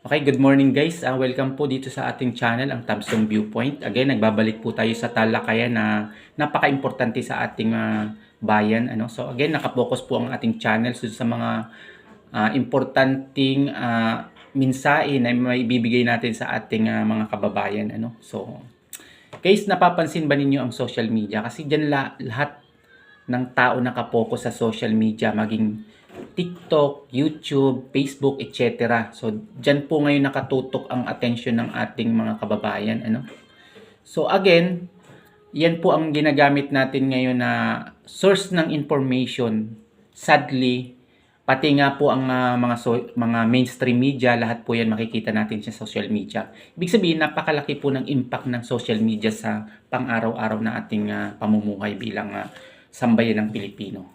Okay, good morning guys. Uh, welcome po dito sa ating channel, ang Tabsong Viewpoint. Again, nagbabalik po tayo sa talakayan na napaka-importante sa ating uh, bayan. Ano? So again, nakapokus po ang ating channel so, sa mga uh, importanteng uh, mensahe na may ibibigay natin sa ating uh, mga kababayan. Ano? So, guys, napapansin ba ninyo ang social media? Kasi dyan la- lahat ng tao nakapokus sa social media, maging TikTok, YouTube, Facebook, etc. So, dyan po ngayon nakatutok ang attention ng ating mga kababayan. Ano? So, again, yan po ang ginagamit natin ngayon na source ng information. Sadly, pati nga po ang uh, mga so, mga mainstream media, lahat po yan makikita natin sa social media. Ibig sabihin, napakalaki po ng impact ng social media sa pang-araw-araw na ating uh, pamumuhay bilang uh, sambayan ng Pilipino.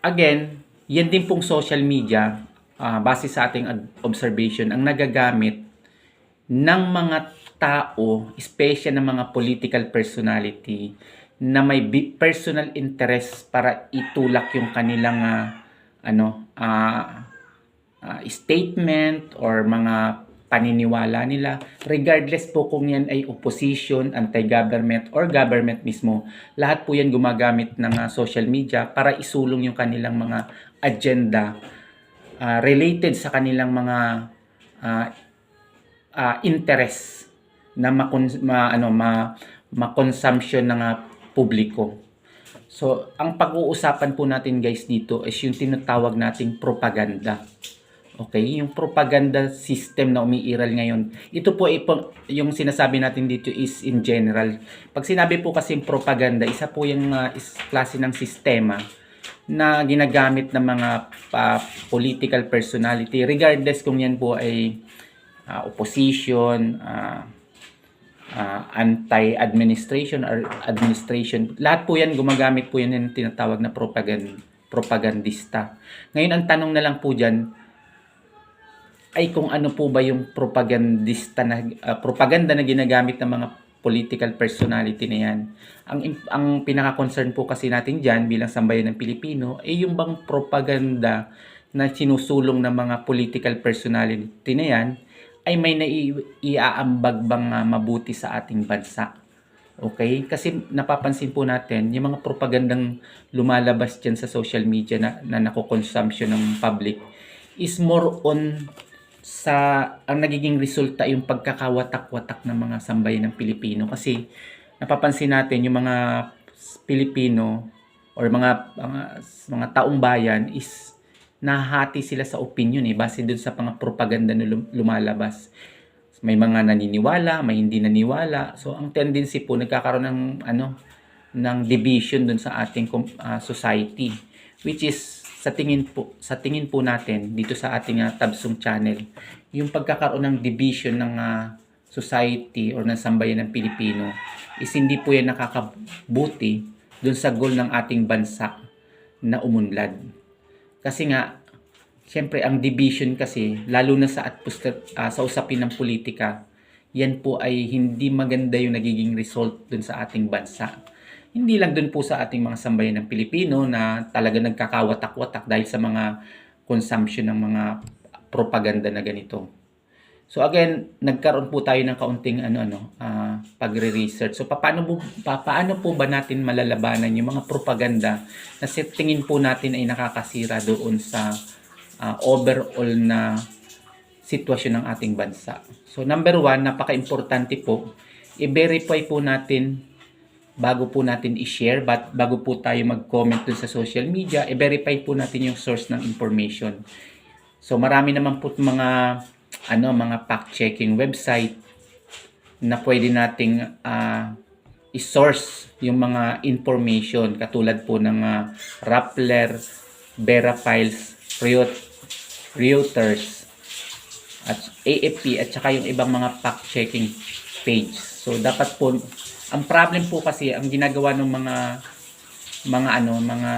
Again, yan din pong social media, uh, base sa ating observation, ang nagagamit ng mga tao, especially ng mga political personality, na may personal interest para itulak yung kanilang uh, ano uh, uh, statement or mga paniniwala nila. Regardless po kung yan ay opposition, anti-government or government mismo lahat po yan gumagamit ng uh, social media para isulong yung kanilang mga agenda uh, related sa kanilang mga uh, uh, interest na ma, ma ano ma ma-consumption ng publiko. So, ang pag-uusapan po natin guys dito is yung tinatawag nating propaganda. Okay, yung propaganda system na umiiral ngayon. Ito po yung sinasabi natin dito is in general. Pag sinabi po kasi propaganda, isa po yung uh, is klase ng sistema na ginagamit ng mga uh, political personality regardless kung yan po ay uh, opposition, uh, uh, anti-administration or administration. Lahat po yan gumagamit po yan yung tinatawag na propaganda propagandista. Ngayon ang tanong na lang po diyan ay kung ano po ba yung propagandista na uh, propaganda na ginagamit ng mga political personality na yan. Ang ang pinaka-concern po kasi natin diyan bilang sambayan ng Pilipino ay yung bang propaganda na sinusulong ng mga political personality na yan ay may naiaambag bang uh, mabuti sa ating bansa. Okay? Kasi napapansin po natin, yung mga propagandang lumalabas dyan sa social media na, na nakoconsumption ng public is more on sa ang nagiging resulta yung pagkakawatak-watak ng mga sambayan ng Pilipino kasi napapansin natin yung mga Pilipino or mga mga, mga taong bayan is nahati sila sa opinion eh base dun sa mga propaganda na lumalabas. May mga naniniwala, may hindi naniwala. So ang tendency po nagkakaroon ng ano ng division dun sa ating uh, society which is sa tingin po sa tingin po natin dito sa ating uh, Tabsong channel yung pagkakaroon ng division ng uh, society or ng sambayan ng Pilipino is hindi po yan nakakabuti dun sa goal ng ating bansa na umunlad. Kasi nga, syempre ang division kasi, lalo na sa, at, uh, sa usapin ng politika, yan po ay hindi maganda yung nagiging result dun sa ating bansa hindi lang dun po sa ating mga sambayan ng Pilipino na talaga nagkakawatak-watak dahil sa mga consumption ng mga propaganda na ganito. So again, nagkaroon po tayo ng kaunting ano ano uh, pagre-research. So paano po pa, paano po ba natin malalabanan yung mga propaganda na sa tingin po natin ay nakakasira doon sa uh, overall na sitwasyon ng ating bansa. So number one, napaka-importante po, i-verify po natin bago po natin i-share, but bago po tayo mag-comment dun sa social media, i-verify po natin yung source ng information. So marami naman po mga ano mga fact-checking website na pwede nating uh, i-source yung mga information katulad po ng uh, Rappler, Verafiles, Reuters, at AFP at saka yung ibang mga fact-checking page. So dapat po ang problem po kasi ang ginagawa ng mga mga ano, mga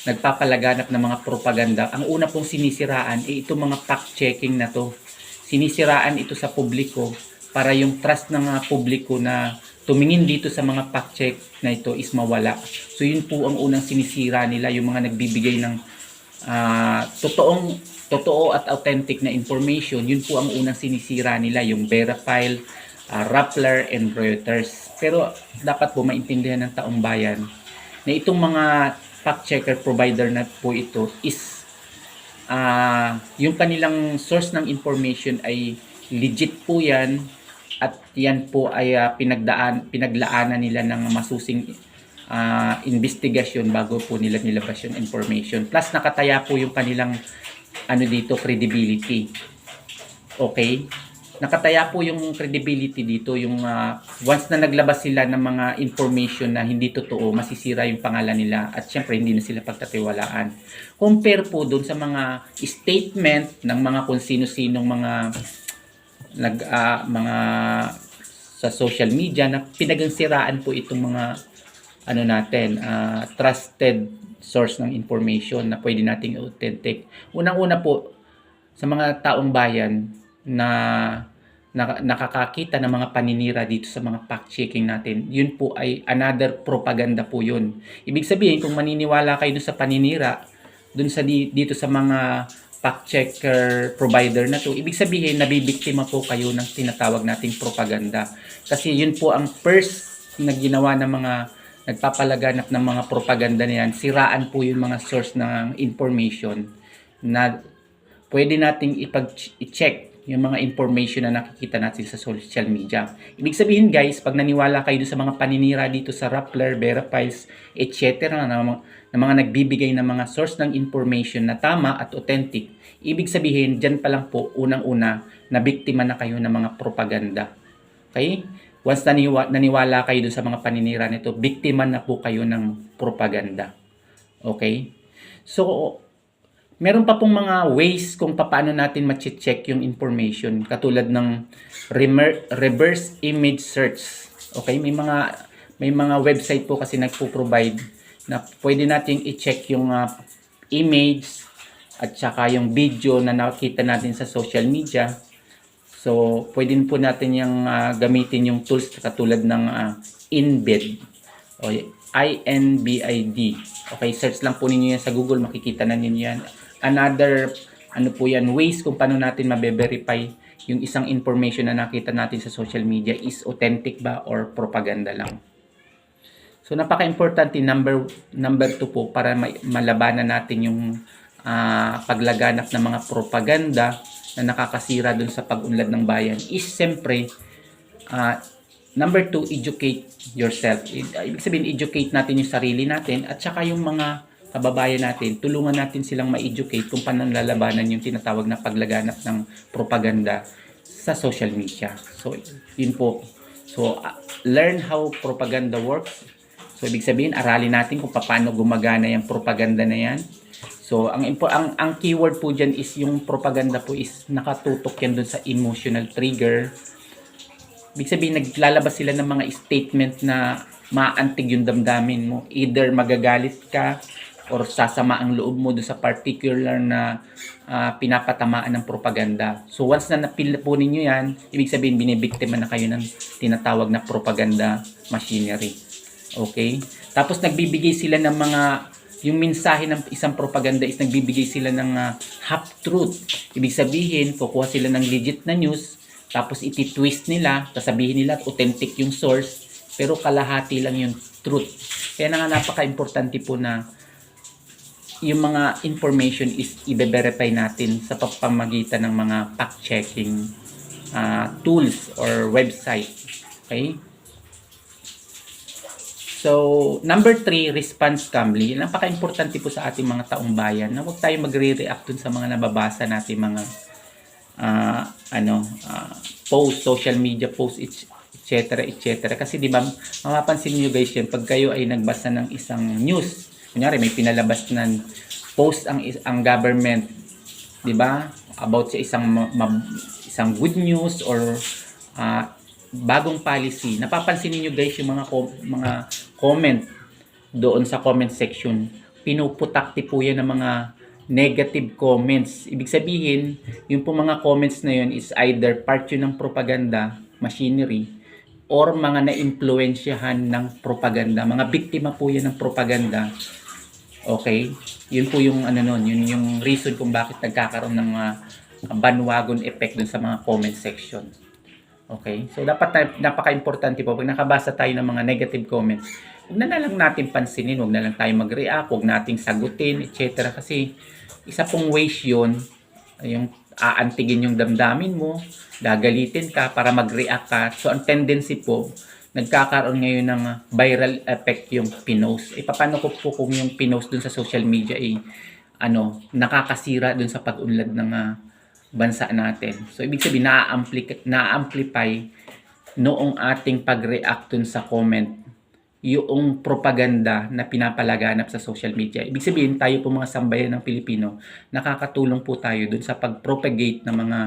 nagpapalaganap ng mga propaganda, ang una pong sinisiraan ay eh, itong mga fact-checking na to. Sinisiraan ito sa publiko para yung trust ng mga publiko na tumingin dito sa mga fact-check na ito is mawala. So yun po ang unang sinisira nila, yung mga nagbibigay ng uh, totoong totoo at authentic na information, yun po ang unang sinisira nila, yung Verifile, uh, Rappler, and Reuters. Pero dapat po maintindihan ng taong bayan na itong mga fact checker provider na po ito is ah yung kanilang source ng information ay legit po yan at yan po ay ah, pinagdaan pinaglaanan nila ng masusing ah, investigasyon bago po nila nilabas yung information. Plus nakataya po yung kanilang ano dito credibility. Okay nakataya po yung credibility dito yung ah, once na naglabas sila ng mga information na hindi totoo masisira yung pangalan nila at syempre hindi na sila pagtatiwalaan compare po doon sa mga statement ng mga kung sino-sinong mga nag ah, mga sa social media na pinagansiraan po itong mga ano natin ah, trusted source ng information na pwede nating authentic. Unang-una po sa mga taong bayan na naka- nakakakita ng mga paninira dito sa mga fact-checking natin, yun po ay another propaganda po yun. Ibig sabihin, kung maniniwala kayo dun sa paninira, dun sa di- dito sa mga fact-checker provider na to, ibig sabihin, nabibiktima po kayo ng tinatawag nating propaganda. Kasi yun po ang first na ginawa ng mga nagpapalaganap ng mga propaganda na yan, siraan po yung mga source ng information na pwede nating ipag-check yung mga information na nakikita natin sa social media. Ibig sabihin guys, pag naniwala kayo sa mga paninira dito sa Rappler, Verifiles, etc. na, mga, na mga nagbibigay ng mga source ng information na tama at authentic, ibig sabihin, dyan pa lang po, unang-una, na biktima na kayo ng mga propaganda. Okay? Once naniwa, naniwala kayo sa mga paninira nito, biktima na po kayo ng propaganda. Okay? So, meron pa pong mga ways kung paano natin ma-check yung information katulad ng reverse image search. Okay, may mga may mga website po kasi nagpo-provide na pwede nating i-check yung ah, image at saka yung video na nakita natin sa social media. So, pwede po natin yung ah, gamitin yung tools katulad ng ah, Inbid o INBID. Okay, search lang po ninyo yan sa Google, makikita na ninyo yan. Another, ano po yan, ways kung paano natin mabe-verify yung isang information na nakita natin sa social media is authentic ba or propaganda lang. So napaka-importante number number 2 po para ma- malabanan natin yung ah, paglaganap ng mga propaganda na nakakasira dun sa pag-unlad ng bayan is siyempre ah, number 2 educate yourself. Ibig sabihin educate natin yung sarili natin at saka yung mga kababayan natin, tulungan natin silang ma-educate kung paano lalabanan yung tinatawag na paglaganap ng propaganda sa social media. So, yun po. So, uh, learn how propaganda works. So, ibig sabihin, aralin natin kung paano gumagana yung propaganda na yan. So, ang, ang, ang keyword po dyan is yung propaganda po is nakatutok yan dun sa emotional trigger. Ibig sabihin, naglalabas sila ng mga statement na maantig yung damdamin mo. Either magagalit ka or sasama ang loob mo doon sa particular na ah, pinapatamaan ng propaganda. So once na napil po ninyo yan, ibig sabihin binibiktima na kayo ng tinatawag na propaganda machinery. Okay? Tapos nagbibigay sila ng mga yung mensahe ng isang propaganda is nagbibigay sila ng ah, half truth. Ibig sabihin, kukuha sila ng legit na news, tapos iti-twist nila, sasabihin nila authentic yung source, pero kalahati lang yung truth. Kaya na nga napaka-importante po na yung mga information is i-verify natin sa pamamagitan ng mga fact-checking ah, tools or website. Okay? So, number three, response calmly. Napaka-importante po sa ating mga taong bayan na huwag tayo magre-react dun sa mga nababasa natin mga ah, ano, ah, post, social media post, etc. etc. Kasi di ba, mapapansin niyo guys yan, pag kayo ay nagbasa ng isang news, kunyari may pinalabas na post ang ang government, di ba? About sa isang isang good news or ah, bagong policy. Napapansin niyo guys yung mga com- mga comment doon sa comment section. Pinuputakti po yan ng mga negative comments. Ibig sabihin, yung po mga comments na yun is either part yun ng propaganda, machinery, or mga na-impluensyahan ng propaganda. Mga biktima po yan ng propaganda Okay? Yun po yung ano nun, yun yung reason kung bakit nagkakaroon ng ah, bandwagon effect dun sa mga comment section. Okay? So dapat na- napaka-importante po pag nakabasa tayo ng mga negative comments, huwag na, na lang natin pansinin, huwag na lang tayo mag-react, huwag nating sagutin, etc. Kasi isa pong ways yun, yung aantigin yung damdamin mo, gagalitin ka para mag-react ka. So ang tendency po, nagkakaroon ngayon ng viral effect yung pinost. E paano ko po kung yung pinost dun sa social media ay ano, nakakasira dun sa pag-unlad ng ah, bansa natin. So ibig sabihin na-amplify, na-amplify noong ating pag-react dun sa comment yung propaganda na pinapalaganap sa social media. Ibig sabihin, tayo po mga sambayan ng Pilipino, nakakatulong po tayo dun sa pag-propagate ng mga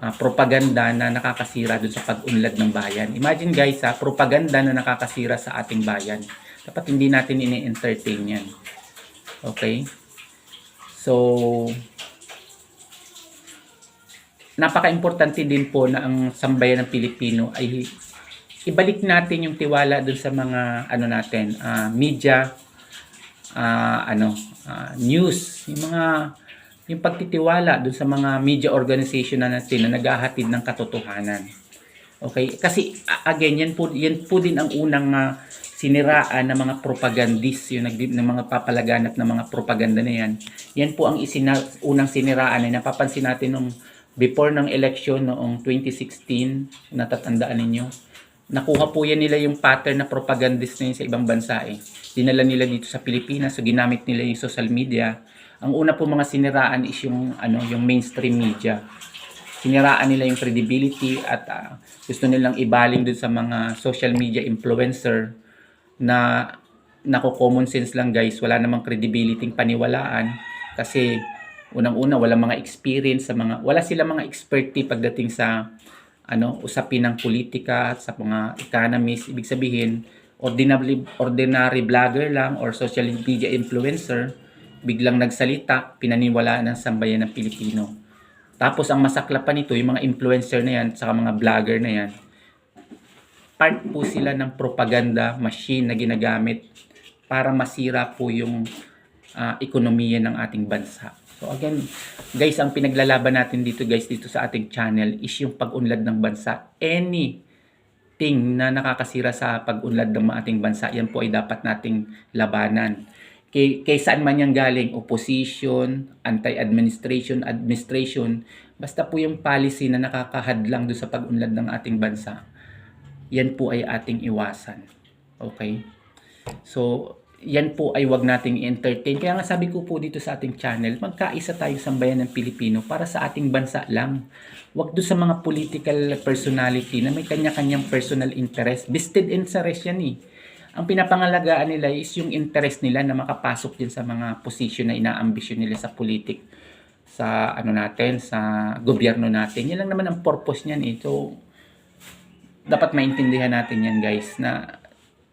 ah, propaganda na nakakasira dun sa pag-unlad ng bayan. Imagine guys, ha, propaganda na nakakasira sa ating bayan. Dapat hindi natin ini-entertain yan. Okay? So, napaka-importante din po na ang sambayan ng Pilipino ay ibalik natin yung tiwala dun sa mga ano natin, ah, media, ah, ano, ah, news, yung mga yung pagtitiwala dun sa mga media organization na natin na naghahatid ng katotohanan. Okay? Kasi again, yan po, yan po din ang unang ah, siniraan ng mga propagandist, yung nag, ng mga papalaganap ng mga propaganda na yan. Yan po ang isina, unang siniraan na napapansin natin nung before ng election noong 2016, natatandaan ninyo, nakuha po yan nila yung pattern na propagandist na yun sa ibang bansa eh. Dinala nila dito sa Pilipinas, so ginamit nila yung social media. Ang una po mga siniraan is yung ano, yung mainstream media. Siniraan nila yung credibility at ah, gusto nilang ibaling dun sa mga social media influencer na nako common sense lang guys, wala namang credibility paniwalaan kasi unang-una wala mga experience sa mga wala sila mga expertise pagdating sa ano usapin ng politika sa mga economists ibig sabihin ordinary ordinary vlogger lang or social media influencer biglang nagsalita pinaniwalaan ng sambayan ng Pilipino tapos ang masaklap pa nito yung mga influencer na yan saka mga vlogger na yan part po sila ng propaganda machine na ginagamit para masira po yung ah, ekonomiya ng ating bansa. So again, guys, ang pinaglalaban natin dito guys dito sa ating channel is yung pag-unlad ng bansa. Anything na nakakasira sa pag-unlad ng ating bansa, yan po ay dapat nating labanan. Kay, kay saan man yan galing, opposition, anti-administration, administration, basta po yung policy na nakakahadlang doon sa pag-unlad ng ating bansa, yan po ay ating iwasan. Okay? So, yan po ay wag nating i-entertain. Kaya nga sabi ko po dito sa ating channel, magkaisa tayo sa bayan ng Pilipino para sa ating bansa lang. Wag doon sa mga political personality na may kanya-kanyang personal interest. Vested interest yan eh. Ang pinapangalagaan nila is yung interest nila na makapasok din sa mga posisyon na inaambisyon nila sa politik sa ano natin, sa gobyerno natin. Yan lang naman ang purpose niyan eh. So, dapat maintindihan natin yan guys na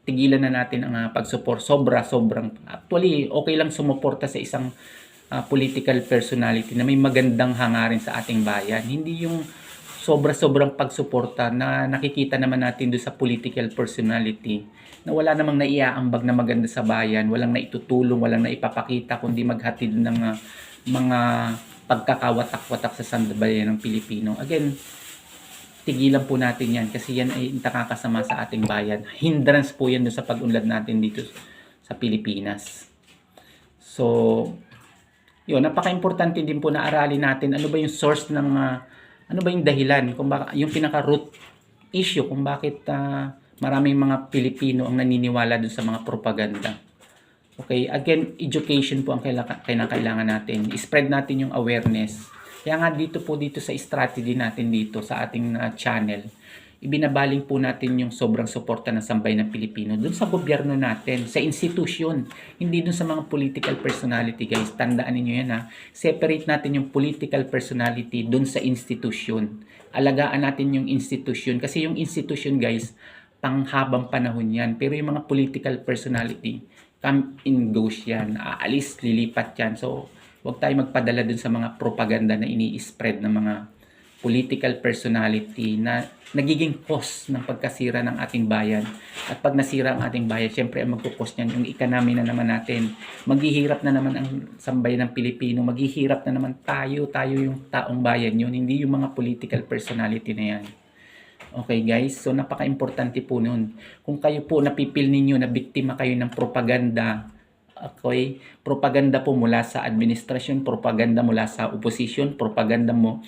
tigilan na natin ang uh, pag-support sobra sobrang actually okay lang sumuporta sa isang ah, political personality na may magandang hangarin sa ating bayan hindi yung sobra sobrang pagsuporta na nakikita naman natin doon sa political personality na wala namang naiaambag na maganda sa bayan walang naitutulong walang naipapakita kundi maghatid ng ah, mga pagkakawatak-watak sa sandabayan ng Pilipino again tigilan po natin yan kasi yan ay nakakasama sa ating bayan. Hindrance po yan sa pag-unlad natin dito sa Pilipinas. So, yun, napaka-importante din po na aralin natin ano ba yung source ng, ah, ano ba yung dahilan, kung baka, yung pinaka-root issue kung bakit ah, maraming mga Pilipino ang naniniwala doon sa mga propaganda. Okay, again, education po ang kaila- kailangan natin. I-spread natin yung awareness kaya nga dito po dito sa strategy natin dito sa ating uh, channel, ibinabaling po natin yung sobrang suporta ng sambay ng Pilipino dun sa gobyerno natin, sa institusyon, hindi dun sa mga political personality guys. Tandaan niyo yan ha. Separate natin yung political personality dun sa institusyon. Alagaan natin yung institusyon kasi yung institusyon guys, panghabang panahon yan. Pero yung mga political personality, come in goes yan. Aalis, lilipat yan. So, huwag tayo magpadala dun sa mga propaganda na ini-spread ng mga political personality na nagiging cause ng pagkasira ng ating bayan. At pag nasira ang ating bayan, syempre ang magkukos niyan, yung economy na naman natin. Maghihirap na naman ang sambayan ng Pilipino, maghihirap na naman tayo, tayo yung taong bayan yun, hindi yung mga political personality na yan. Okay guys, so napaka-importante po nun. Kung kayo po napipil ninyo na biktima kayo ng propaganda, okay, propaganda po mula sa administrasyon, propaganda mula sa opposition, propaganda mo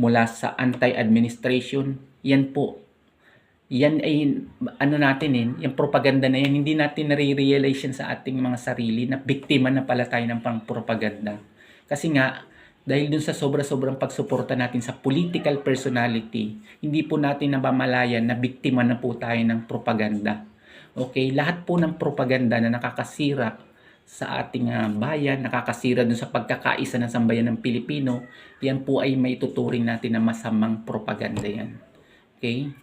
mula sa anti-administration, yan po. Yan ay ano natin eh, yung propaganda na yan, hindi natin nare-realize sa ating mga sarili na biktima na pala tayo ng pang propaganda. Kasi nga, dahil dun sa sobra-sobrang pagsuporta natin sa political personality, hindi po natin nabamalayan na biktima na po tayo ng propaganda. Okay, lahat po ng propaganda na nakakasira sa ating ah, bayan, nakakasira dun sa pagkakaisa ng sambayan ng Pilipino, yan po ay may tuturing natin na masamang propaganda yan. Okay?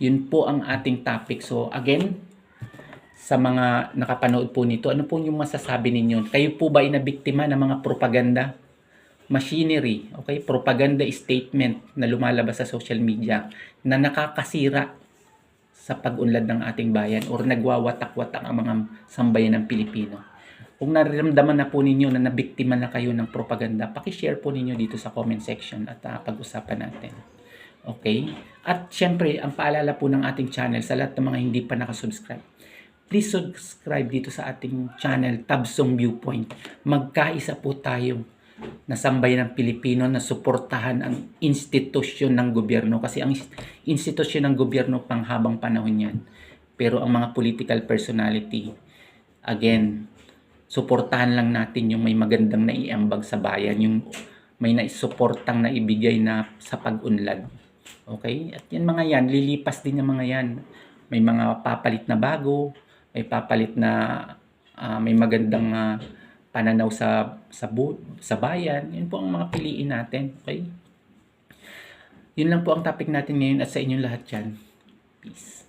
Yun po ang ating topic. So again, sa mga nakapanood po nito, ano po yung masasabi ninyo? Kayo po ba ay nabiktima ng mga propaganda? machinery, okay, propaganda statement na lumalabas sa social media na nakakasira sa pag-unlad ng ating bayan or nagwawatak-watak ang mga sambayan ng Pilipino. Kung nararamdaman na po ninyo na nabiktima na kayo ng propaganda, paki-share po ninyo dito sa comment section at ah, pag-usapan natin. Okay? At syempre, ang paalala po ng ating channel sa lahat ng mga hindi pa nakasubscribe, please subscribe dito sa ating channel, Tabsong Viewpoint. Magkaisa po tayo na sambayan ng Pilipino na suportahan ang institusyon ng gobyerno kasi ang institusyon ng gobyerno panghabang panahon yan. Pero ang mga political personality, again, suportahan lang natin yung may magandang naiambag sa bayan, yung may naisuportang na ibigay na sa pag-unlad. Okay? At yan mga yan, lilipas din yung mga yan. May mga papalit na bago, may papalit na ah, may magandang ah, pananaw sa sa bu- sa bayan. Yun po ang mga piliin natin. Okay? Yun lang po ang topic natin ngayon at sa inyong lahat yan. Peace.